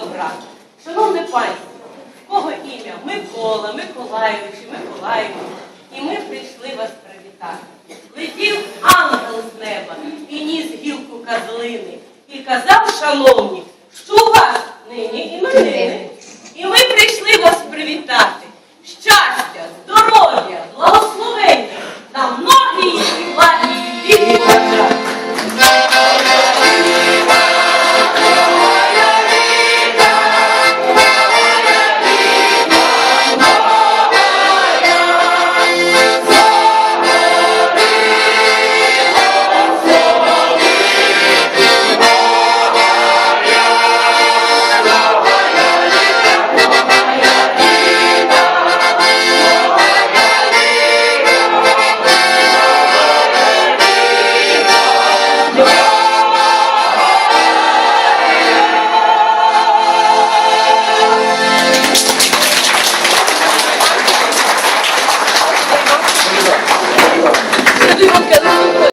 добра. Шановне панство, кого ім'я Микола, Миколайович, і Миколаївич, і ми прийшли вас привітати. Летів ангел з неба і ніс гілку козлини, і казав, шановні, що у вас нині іменини.